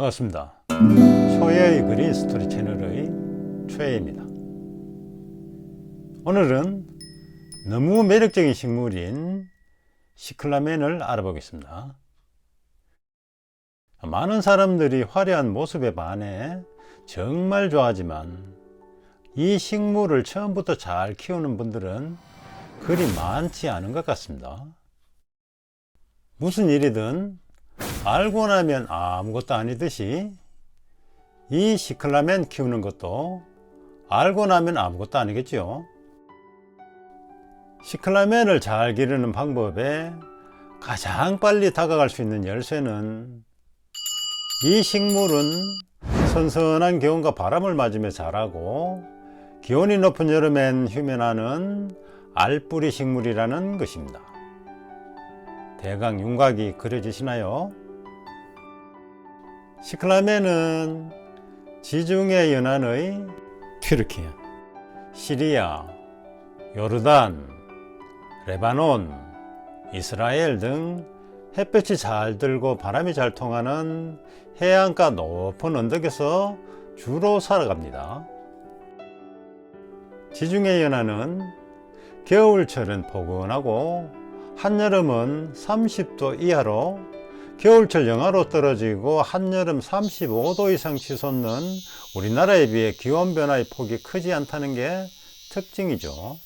반갑습니다. 초예의 그린 스토리 채널의 최예입니다. 오늘은 너무 매력적인 식물인 시클라멘을 알아보겠습니다. 많은 사람들이 화려한 모습에 반해 정말 좋아하지만 이 식물을 처음부터 잘 키우는 분들은 그리 많지 않은 것 같습니다. 무슨 일이든 알고 나면 아무것도 아니듯이 이 시클라멘 키우는 것도 알고 나면 아무것도 아니겠죠. 시클라멘을 잘 기르는 방법에 가장 빨리 다가갈 수 있는 열쇠는 이 식물은 선선한 기온과 바람을 맞으며 자라고 기온이 높은 여름엔 휴면하는 알뿌리 식물이라는 것입니다. 대강 윤곽이 그려지시나요? 시클라멘은 지중해 연안의 튀르키, 시리아, 요르단, 레바논, 이스라엘 등 햇볕이 잘 들고 바람이 잘 통하는 해안가 높은 언덕에서 주로 살아갑니다. 지중해 연안은 겨울철은 포근하고 한여름은 30도 이하로 겨울철 영하로 떨어지고 한여름 35도 이상 치솟는 우리나라에 비해 기온 변화의 폭이 크지 않다는 게 특징이죠.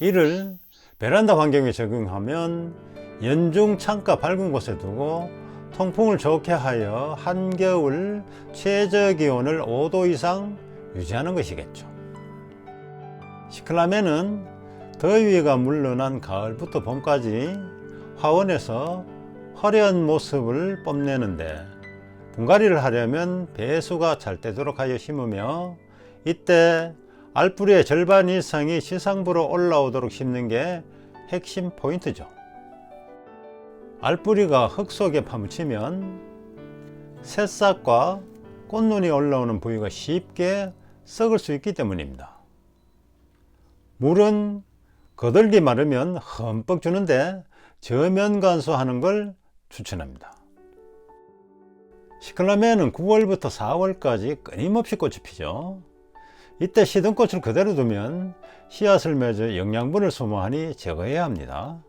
이를 베란다 환경에 적용하면 연중 창가 밝은 곳에 두고 통풍을 좋게 하여 한겨울 최저 기온을 5도 이상 유지하는 것이겠죠. 시클라멘은 더위가 물러난 가을부터 봄까지 화원에서 화려한 모습을 뽐내는데 분갈이를 하려면 배수가 잘 되도록 하여 심으며 이때 알뿌리의 절반 이상이 시상부로 올라오도록 심는 게 핵심 포인트죠. 알뿌리가 흙 속에 파묻히면 새싹과 꽃눈이 올라오는 부위가 쉽게 썩을 수 있기 때문입니다. 물은 거들기 마르면 흠뻑 주는데 저면 간수하는 걸 추천합니다. 시클라멘은 9월부터 4월까지 끊임없이 꽃이 피죠. 이때 시든 꽃을 그대로 두면 씨앗을 맺어 영양분을 소모하니 제거해야 합니다.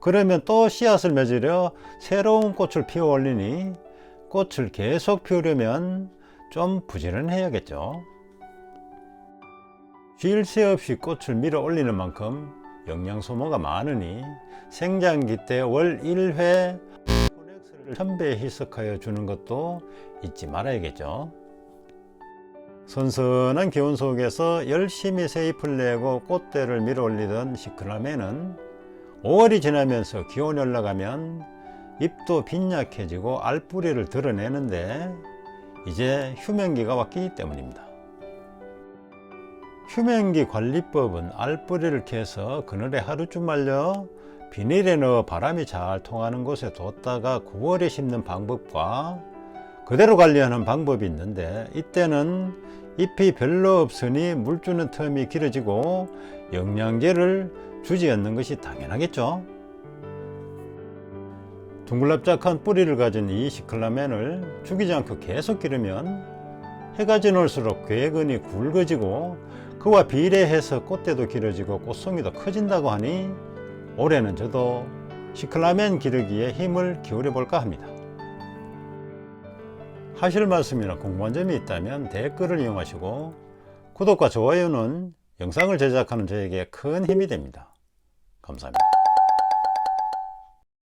그러면 또 씨앗을 맺으려 새로운 꽃을 피워 올리니 꽃을 계속 피우려면 좀 부지런해야겠죠. 쉴 새 없이 꽃을 밀어 올리는 만큼 영양 소모가 많으니 생장기 때 월 1회 코넥스를 천배 희석하여 주는 것도 잊지 말아야겠죠. 선선한 기온 속에서 열심히 새 잎을 내고 꽃대를 밀어 올리던 시클라멘은 5월이 지나면서 기온이 올라가면 잎도 빈약해지고 알뿌리를 드러내는데 이제 휴면기가 왔기 때문입니다. 휴면기 관리법은 알뿌리를 캐서 그늘에 하루쯤 말려 비닐에 넣어 바람이 잘 통하는 곳에 뒀다가 9월에 심는 방법과 그대로 관리하는 방법이 있는데 이때는 잎이 별로 없으니 물 주는 텀이 길어지고 영양제를 주지 않는 것이 당연하겠죠. 둥글납작한 뿌리를 가진 이 시클라멘을 죽이지 않고 계속 기르면 해가 지날수록 궤근이 굵어지고 그와 비례해서 꽃대도 길어지고 꽃송이도 커진다고 하니 올해는 저도 시클라멘 기르기에 힘을 기울여 볼까 합니다. 하실 말씀이나 궁금한 점이 있다면 댓글을 이용하시고 구독과 좋아요는 영상을 제작하는 저에게 큰 힘이 됩니다. 감사합니다.